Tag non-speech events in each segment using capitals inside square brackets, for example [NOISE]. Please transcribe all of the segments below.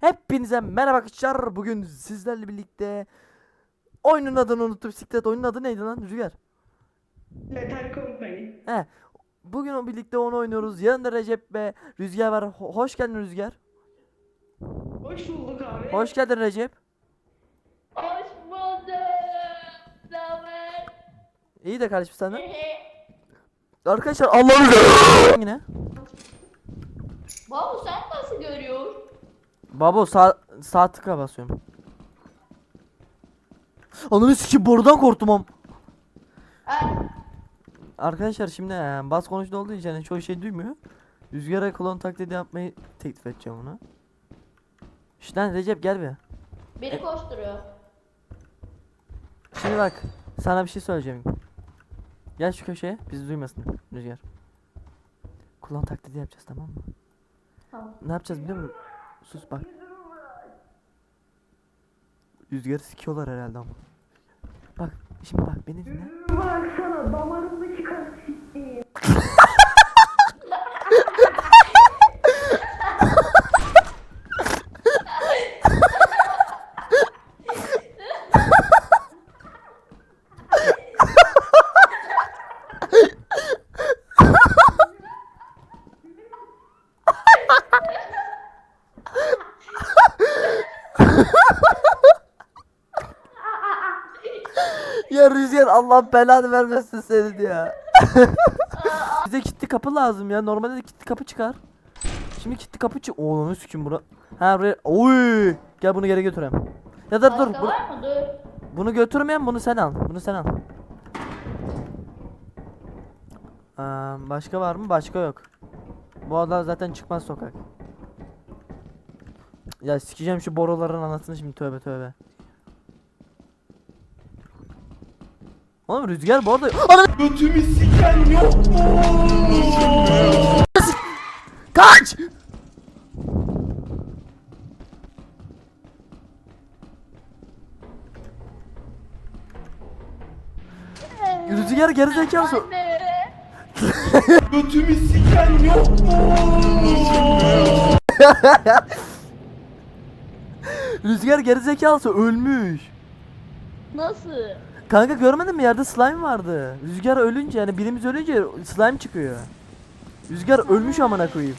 Hepinize merhaba arkadaşlar. Bugün sizlerle birlikte oyunun adını unuttum. Bisiklet oyunun adı neydi lan? Rüzgar. Metal Company. He. Bugün o birlikte onu oynuyoruz. Yanında Recep ve Rüzgar var. Ho- hoş geldin Rüzgar. Hoş bulduk abi. Hoş geldin Recep. Hoş bulduk. Zafer. İyi de kardeşim sen de. [LAUGHS] Arkadaşlar Allah'ım yine. Babu sen nasıl görüyorsun? Babo sağ sağ tıka basıyorum. Ananı sikeyim borudan korktum am. Ha, Arkadaşlar şimdi e, bas konuşta olduğu için hani çoğu şey duymuyor. Rüzgara klon taklidi yapmayı teklif edeceğim ona. İşte lan Recep gel bir. beni koşturuyor. Şimdi bak sana bir şey söyleyeceğim. Gel şu köşeye bizi duymasın Rüzgar. Klon taklidi yapacağız tamam mı? Tamam. Ne yapacağız biliyor musun? Sus bak. Rüzgarı sikiyorlar herhalde ama. Bak şimdi bak beni dinle. Baksana damarımdaki kan siktiğim. Ya Rüzgar Allah belanı vermesin senin ya. [LAUGHS] Bize kilitli kapı lazım ya. Normalde de kilitli kapı çıkar. Şimdi kilitli kapı çık. Oo ne sikim bura. Ha buraya. Oy. Gel bunu geri götüreyim. Ya da dur. Bu- var mı? Dur. bunu götürmeyen bunu sen al. Bunu sen al. Aa, başka var mı? Başka yok. Bu adam zaten çıkmaz sokak. Ya sikeceğim şu boruların anasını şimdi tövbe tövbe. Oğlum rüzgar bu arada... Ananı... Götümü siken yok mu? Kaç! Rüzgar geri zekalısı. Anne. Götümü siken yok mu? Rüzgar geri zekalısı ölmüş. Nasıl? Kanka görmedin mi yerde slime vardı. Rüzgar ölünce yani birimiz ölünce slime çıkıyor. Rüzgar ölmüş amına koyayım.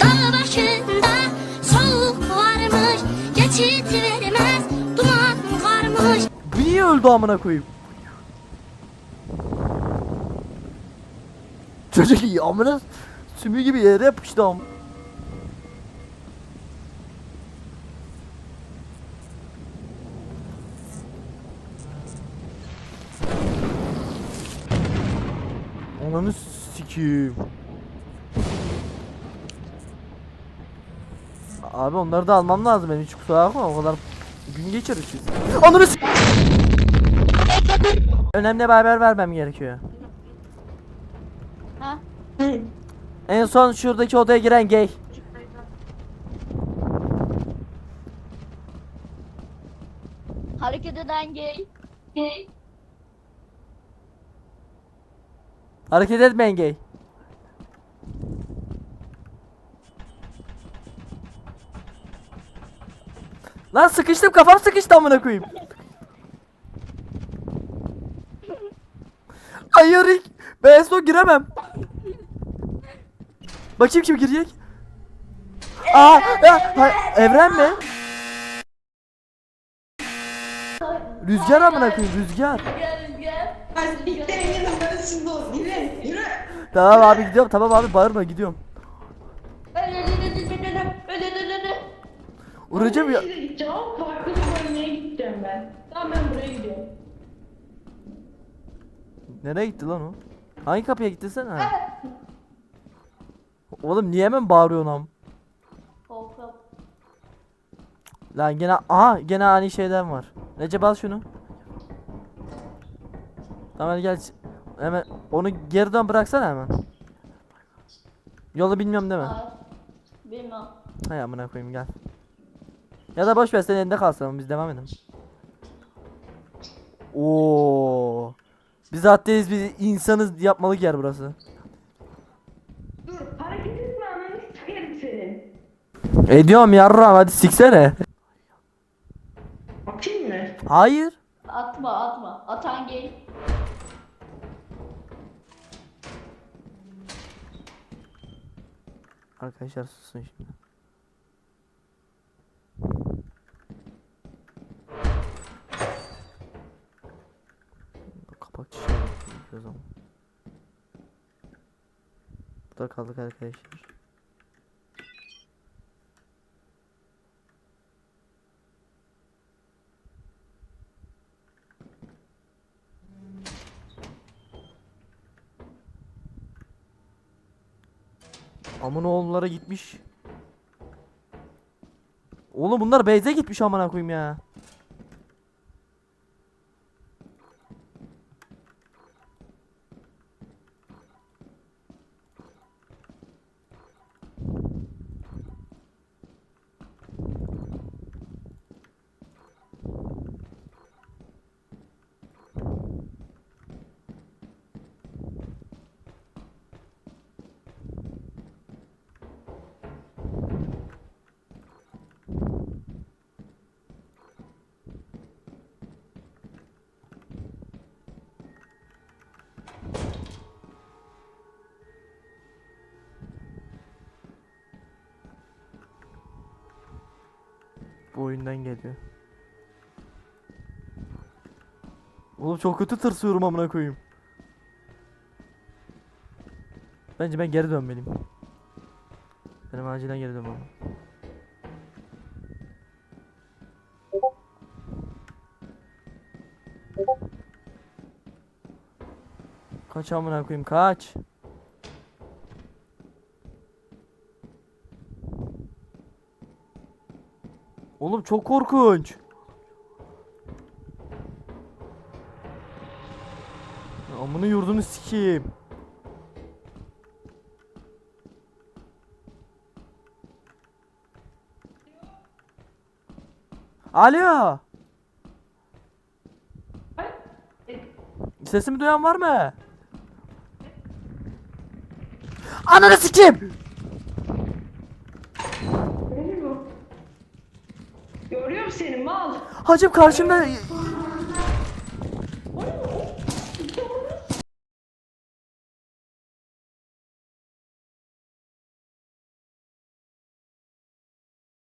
Dağ başında soğuk varmış Geçit vermez duman varmış Bu niye öldü amına koyayım? Çocuk iyi amına sümü gibi yere yapıştı am. Ananı sikeyim. Abi onları da almam lazım benim hiç kusura bakma o kadar gün geçiririz biz. Ananı s- Önemli bir haber vermem gerekiyor. Ha? En son şuradaki odaya giren gay. Hareket eden gay. Gay. Hareket etmeyin gay. Lan sıkıştım kafam sıkıştı amına koyayım. Hayır. Ben en son giremem. Bakayım kim girecek? Aa, ya, Evren mi? Rüzgar amına koyayım rüzgar. Gel gel. Şimdi. Yürü, yürü. Tamam abi gidiyorum tamam abi bağırma gidiyorum. Vuracağım ya. Ama farklı bir bölmeye gideceğim ben. Tamam ben buraya gidiyorum. Nereye gitti lan o? Hangi kapıya gitti sen ha? Oğlum niye hemen bağırıyorsun am? Lan gene aha gene aynı şeyden var. Recep al şunu. Tamam hadi gel. Hemen onu geriden bıraksana hemen. Yolu bilmiyorum değil mi? Hayır. Bilmem. Hay amına koyayım gel. Ya da boş ver senin elinde kalsın biz devam edelim. Oo. Biz atteyiz biz insanız yapmalık yer burası. Dur hareket etme ananı sikerim seni. Ediyorum yarram hadi siksene. Atayım mı? Hayır. Atma atma. Atan gay. Arkadaşlar susun şimdi. Kapak çiçeği o zaman. Burada kaldık arkadaşlar. Amına oğullara gitmiş. Oğlum bunlar Beyze gitmiş amına koyayım ya. Oyundan geliyor. Oğlum çok kötü tırsıyorum amına koyayım. Bence ben geri dönmeliyim. Benim acilen geri dönmem. Kaç amına koyayım kaç. Oğlum çok korkunç. Ya Amına yurdunu sikeyim. Alo. Sesimi duyan var mı? Ananı sikeyim. Ne bu? Görüyorum seni mal. Hacım karşımda